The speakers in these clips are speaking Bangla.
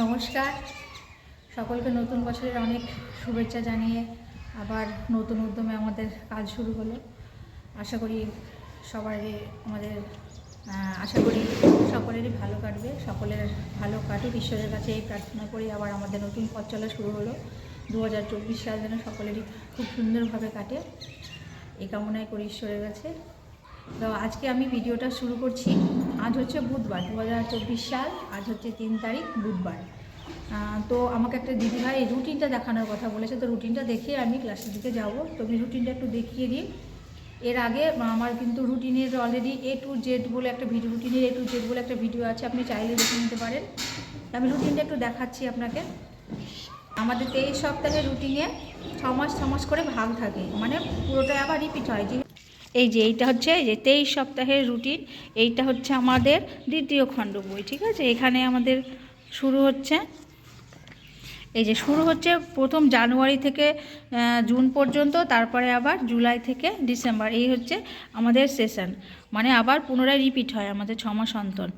নমস্কার। সকলকে নতুন বছরের অনেক শুভেচ্ছা জানিয়ে আবার নতুন উদ্যমে আমাদের কাজ শুরু হলো। আশা করি সবারই আমাদের আশা করি সকলেরই ভালো কাটবে। সকলের ভালো কাটুক। ঈশ্বরের কাছে এই প্রার্থনা করি আবার আমাদের নতুন পথ চলা শুরু হলো। দু হাজার চব্বিশ সাল যেন সকলেরই খুব সুন্দরভাবে কাটে। এই কামনাই করি ঈশ্বরের কাছে। তো আজকে আমি ভিডিওটা শুরু করছি। আজ হচ্ছে বুধবার দু হাজার চব্বিশ সাল, আজ হচ্ছে তিন তারিখ, বুধবার। তো আমাকে একটা দিদিভাই রুটিনটা দেখানোর কথা বলেছে, তো রুটিনটা দেখে আমি ক্লাসের দিকে যাব। তো আমি রুটিনটা একটু দেখিয়ে দিই। এর আগে আমার কিন্তু রুটিনের অলরেডি এ টু জেড বলে একটা ভিডিও, রুটিনের এ টু জেড বলে একটা ভিডিও আছে, আপনি চাইলে দেখে নিতে পারেন। আমি রুটিনটা একটু দেখাচ্ছি আপনাকে। আমাদের তেইশ সপ্তাহের রুটিনে ছ মাস ছ মাস করে ভাগ থাকে মানে পুরোটা আবার রিপিট হয়। যে এই যে এইটা হচ্ছে, এই যে তেইশ সপ্তাহের রুটিন, এইটা হচ্ছে আমাদের দ্বিতীয় খণ্ড বই ঠিক আছে? এখানে আমাদের শুরু হচ্ছে। এই যে শুরু হচ্ছে প্রথম জানুয়ারি থেকে জুন পর্যন্ত, তারপরে আবার জুলাই থেকে ডিসেম্বর, এই হচ্ছে আমাদের সেশন। মানে আবার পুনরায় রিপিট হয় আমাদের ছমাস অন্তর।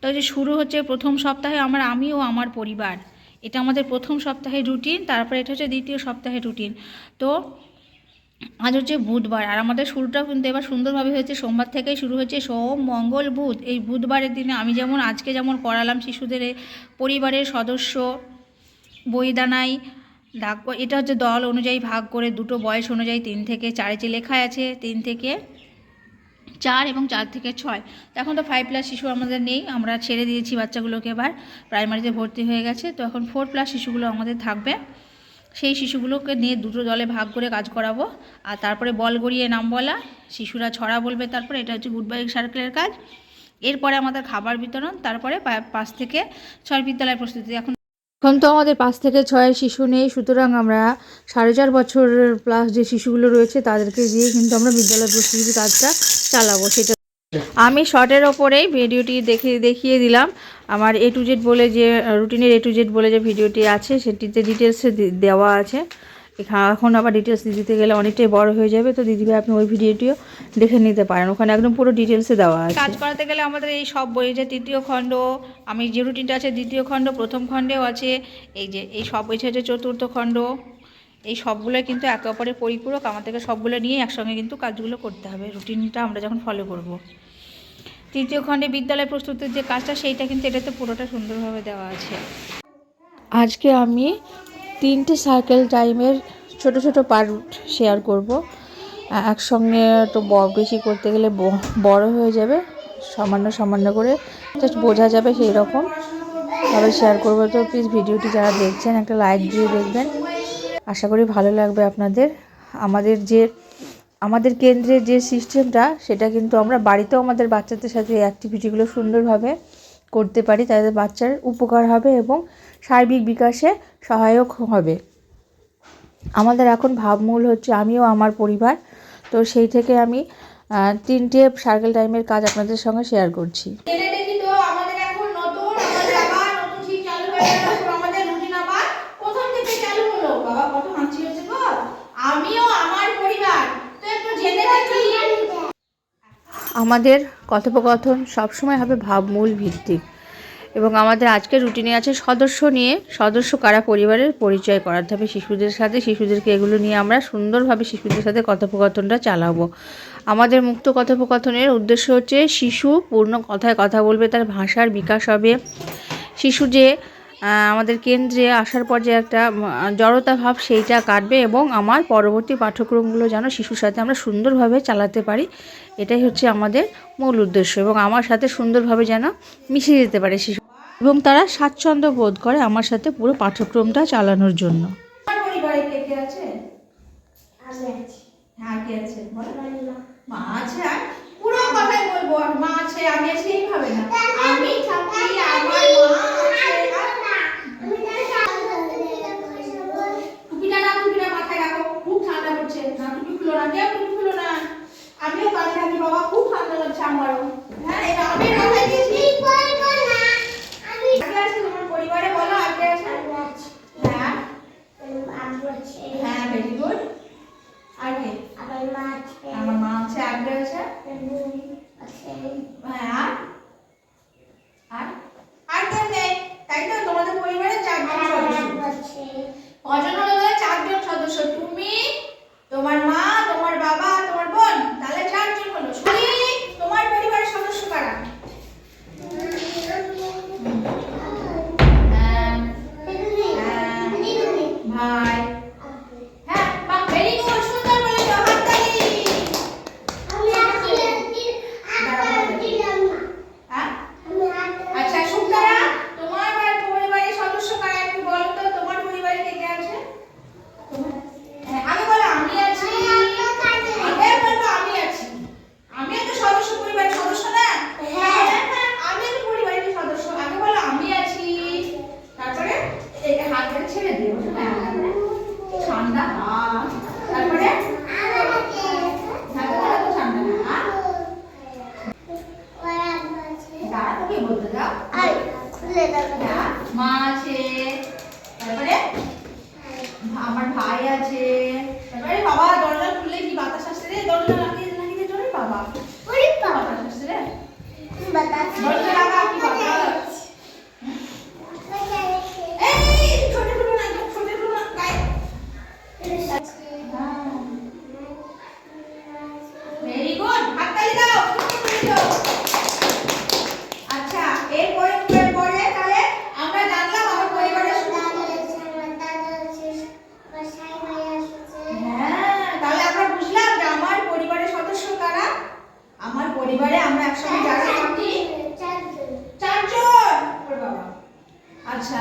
তো যে শুরু হচ্ছে প্রথম সপ্তাহে আমার, আমি ও আমার পরিবার। এটা আমাদের প্রথম সপ্তাহের রুটিন, তারপরে এটা হচ্ছে দ্বিতীয় সপ্তাহের রুটিন। তো আজ হচ্ছে বুধবার, আর আমাদের শুরুটাও কিন্তু এবার সুন্দরভাবে হয়েছে। সোমবার থেকেই শুরু হয়েছে সোম, মঙ্গল, বুধ। এই বুধবারের দিনে আমি যেমন আজকে যেমন করালাম শিশুদের, পরিবারের সদস্য বইদানাই প- এটা হচ্ছে দল অনুযায়ী ভাগ করে দুটো বয়স অনুযায়ী তিন থেকে চারে যে লেখা আছে, তিন থেকে চার এবং চার থেকে ছয়। তো এখন তো ফাইভ প্লাস শিশু আমাদের নেই, আমরা ছেড়ে দিয়েছি বাচ্চাগুলোকে এবার প্রাইমারিতে ভর্তি হয়ে গেছে। তো এখন ফোর প্লাস শিশুগুলো আমাদের থাকবে। সেই শিশুগুলোকে নিয়ে দুটো দলে ভাগ করে কাজ করাবো। আর তারপরে বল গড়িয়ে নাম বলা, শিশুরা ছড়া বলবে তারপরে, এটা হচ্ছে গুড বাই সার্কেলের কাজ। এরপরে আমাদের খাবার বিতরণ, তারপরে পাঁচ থেকে ছয় বিদ্যালয় প্রস্তুতি। এখন এখন তো আমাদের পাঁচ থেকে ছয় শিশু নেই, সুতরাং আমরা সাড়ে চার বছর প্লাস যে শিশুগুলো রয়েছে, তাদেরকে দিয়ে কিন্তু আমরা বিদ্যালয় প্রস্তুতির কাজটা চালাবো, সেটা আমি শর্টের ওপরেই ভিডিওটি দেখে দেখিয়ে দিলাম। আমার এ টু জেড বলে যে, রুটিনের এ টু জেড বলে যে ভিডিওটি আছে, সেটিতে ডিটেলসে দেওয়া আছে। এখা- এখন আবার ডিটেলস দিতে গেলে অনেকটাই বড় হয়ে যাবে। তো দিদিভাই আপনি ওই ভিডিওটিও দেখে নিতে পারেন। ওখানে একদম পুরো ডিটেলসে দেওয়া আছে। কাজ করাতে গেলে আমাদের এই সব বই যে তৃতীয় খণ্ড, আমি যে রুটিনটা আছে, দ্বিতীয় খণ্ড, প্রথম খণ্ডেও আছে। এই যে, এই সব বই হচ্ছে চতুর্থ খণ্ড এই সবগুলো কিন্তু একে অপরের পরিপূরক। আমাদেরকে সবগুলো নিয়ে একসঙ্গে কিন্তু কাজগুলো করতে হবে। রুটিনটা আমরা যখন ফলো করব। তৃতীয় খণ্ডে বিদ্যালয় প্রস্তুতির যে কাজটা, সেইটা কিন্তু এটাতে পুরোটা সুন্দরভাবে দেওয়া আছে। আজকে আমি তিনটে সার্কেল টাইমের ছোট ছোট পার্ট শেয়ার করব। একসঙ্গে তো ব- বেশি করতে গেলে বড় হয়ে যাবে। সামান্য সামান্য করে জাস্ট বোঝা যাবে সেই রকম ভাবে শেয়ার করব। তো প্লিজ ভিডিওটি যারা দেখছেন, একটা লাইক দিয়ে দেখবেন। আশা করি ভালো লাগবে আপনাদের। আমাদের যে, আমাদের কেন্দ্রের যে সিস্টেমটা সেটা কিন্তু আমরা বাড়িতেও আমাদের বাচ্চাদের সাথে অ্যাক্টিভিটিগুলো সুন্দরভাবে করতে পারি। তাদের বাচ্চার উপকার হবে এবং সার্বিক বিকাশে সহায়ক হবে। আমাদের এখন ভাবমূল হচ্ছে আমিও আমার পরিবার। তো সেই থেকে আমি তিনটে সার্কেল টাইমের কাজ আপনাদের সঙ্গে শেয়ার করছি জেনে দেখি তো আমাদের এখন নতুন আমাদের আবার নতুন শীত চালু হয়ে গেল এখন আমাদের রুটিন আবার প্রথম থেকে চালু হলো বাবা কত হাঁচি হচ্ছে গো আমিও আমার পরিবার তো একটু জেনে দেখি আমাদের কথোপকথন সবসময় হবে ভাবমূল ভিত্তিক। এবং আমাদের আজকের রুটিনে আছে সদস্য নিয়ে, সদস্য কারা পরিবারের পরিচয় করাতে হবে শিশুদের সাথে, শিশুদেরকে এগুলো নিয়ে আমরা সুন্দরভাবে শিশুদের সাথে কথোপকথনটা চালাবো। আমাদের মুক্ত কথোপকথনের উদ্দেশ্য হচ্ছে শিশু পূর্ণ কথায় কথা বলবে, তার ভাষার বিকাশ হবে। শিশু যে আমাদের কেন্দ্রে আসার পর যে একটা জড়তা ভাব সেইটা কাটবে এবং আমার পরবর্তী পাঠ্যক্রমগুলো যেন শিশুর সাথে আমরা সুন্দরভাবে চালাতে পারি এটাই হচ্ছে আমাদের মূল উদ্দেশ্য এবং আমার সাথে সুন্দরভাবে যেন মিশে যেতে পারে শিশু এবং তারা স্বাচ্ছন্দ্য বোধ করে আমার সাথে পুরো পাঠ্যক্রমটা চালানোর জন্য। হ্যাঁ মা আছে আর? পুরো কথাই বলব আর মা আছে আমি আছি এইভাবে না। তারপরে? আমার ভাই আছে। তারপরে বাবা দরজা খুললে কি বাতাস রে? দরজা লাগিয়ে লাগিয়ে জোরে বাবা। ওরে বাবা। আচ্ছা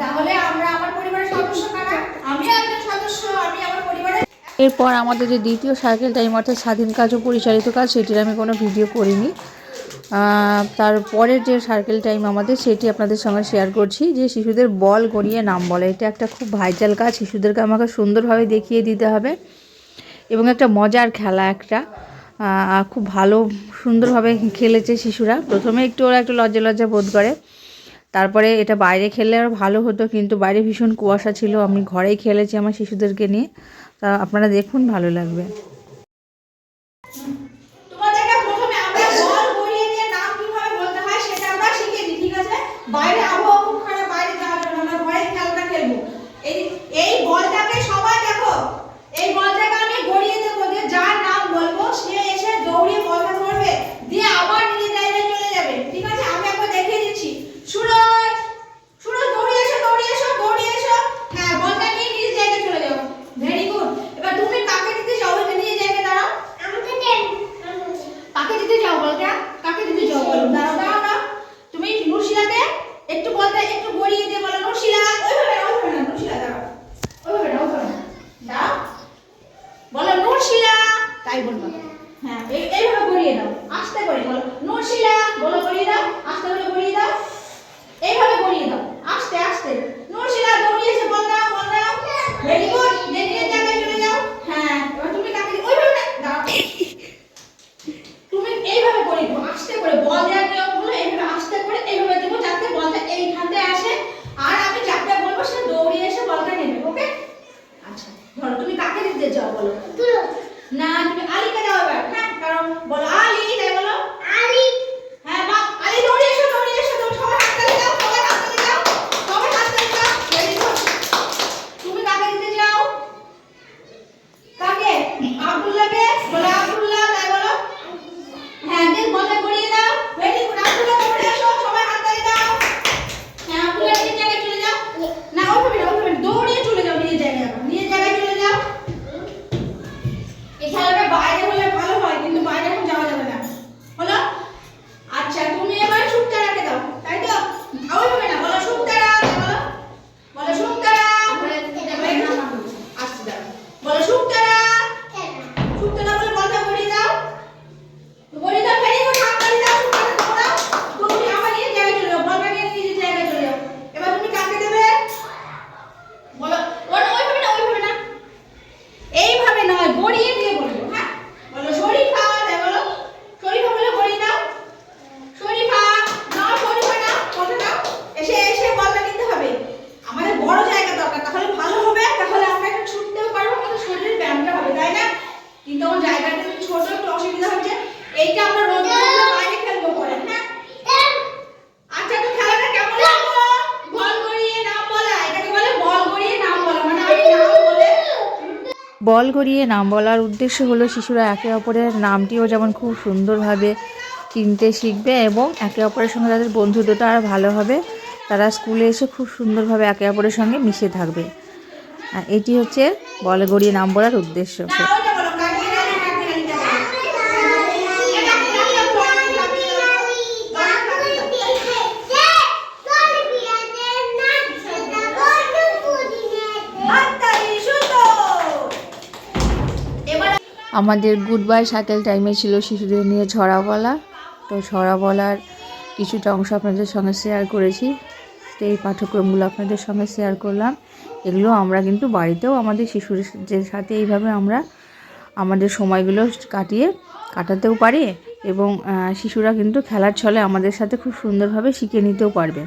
তাহলে আমরা আমার পরিবারের সদস্য কারা? সদস্য, আমি আমার পরিবারের এরপর আমাদের যে দ্বিতীয় সার্কেল টাইম অর্থাৎ স্বাধীন কাজ ও পরিচালিত কাজ, সেটির আমি কোনো ভিডিও করিনি। তারপরের যে সার্কেল টাইম আমাদের, সেটি আপনাদের সঙ্গে শেয়ার করছি, যে শিশুদের বল গড়িয়ে নাম বলে। এটা একটা খুব ভাইজাল কাজ, শিশুদেরকে আমাকে সুন্দরভাবে দেখিয়ে দিতে হবে। এবং একটা মজার খেলা একটা। খুব ভালো, সুন্দরভাবে খেলেছে শিশুরা। প্রথমে একটু ওরা একটু লজ্জা লজ্জা বোধ করে। তারপরে এটা বাইরে খেলে আর ভালো হতো, কিন্তু বাইরে ভীষণ কুয়াশা ছিল। আমি ঘরেই খেলেছি আমার শিশুদেরকে নিয়ে। তা আপনারা দেখুন, ভালো লাগবে। 教过了 বল গড়িয়ে নাম বলার উদ্দেশ্য হলো শিশুরা একে অপরের নামটিও যেমন খুব সুন্দরভাবে চিনতে শিখবে এবং একে অপরের সঙ্গে তাদের বন্ধুত্বটা আর ভালো হবে। তারা স্কুলে এসে খুব সুন্দরভাবে একে অপরের সঙ্গে মিশে থাকবে। এটি হচ্ছে বল গড়িয়ে নাম বলার উদ্দেশ্য না ওইটা বলো কাঠবিড়ালি কাঠবিড়ালিটা বলো এ কাঠবিড়ালিটা বলো হাততালি সুন্দর এবার আমাদের গুড বাই সাইকেল টাইমে ছিল শিশুদের নিয়ে ছড়া বলা। তো ছড়া বলার কিছুটা অংশ আপনাদের সঙ্গে শেয়ার করেছি। তো এই পাঠ্যক্রমগুলো আপনাদের সঙ্গে শেয়ার করলাম। এগুলো আমরা কিন্তু বাড়িতেও আমাদের শিশুদের সাথে এইভাবে আমরা আমাদের সময়গুলো কাটিয়ে, কাটাতেও পারি এবং শিশুরা কিন্তু খেলার ছলে আমাদের সাথে খুব সুন্দরভাবে শিখে নিতেও পারবে।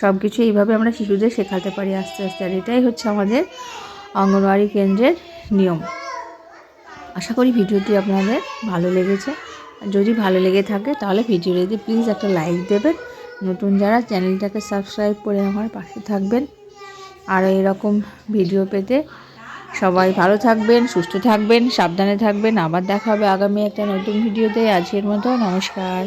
সব কিছু এইভাবে আমরা শিশুদের শেখাতে পারি আস্তে আস্তে। আর এটাই হচ্ছে আমাদের অঙ্গনওয়াড়ি কেন্দ্রের নিয়ম। আশা করি ভিডিওটি আপনাদের ভালো লেগেছে। যদি ভালো লেগে থাকে, তাহলে ভিডিওটিতে প্লিজ একটা লাইক দেবেন। নতুন যারা চ্যানেলটাকে সাবস্ক্রাইব করে আমার পাশে থাকবেন। আর এরকম ভিডিও পেতে সবাই ভালো থাকবেন, সুস্থ থাকবেন, সাবধানে থাকবেন। আবার দেখা হবে আগামী একটা নতুন ভিডিওতে আজকের মতো নমস্কার।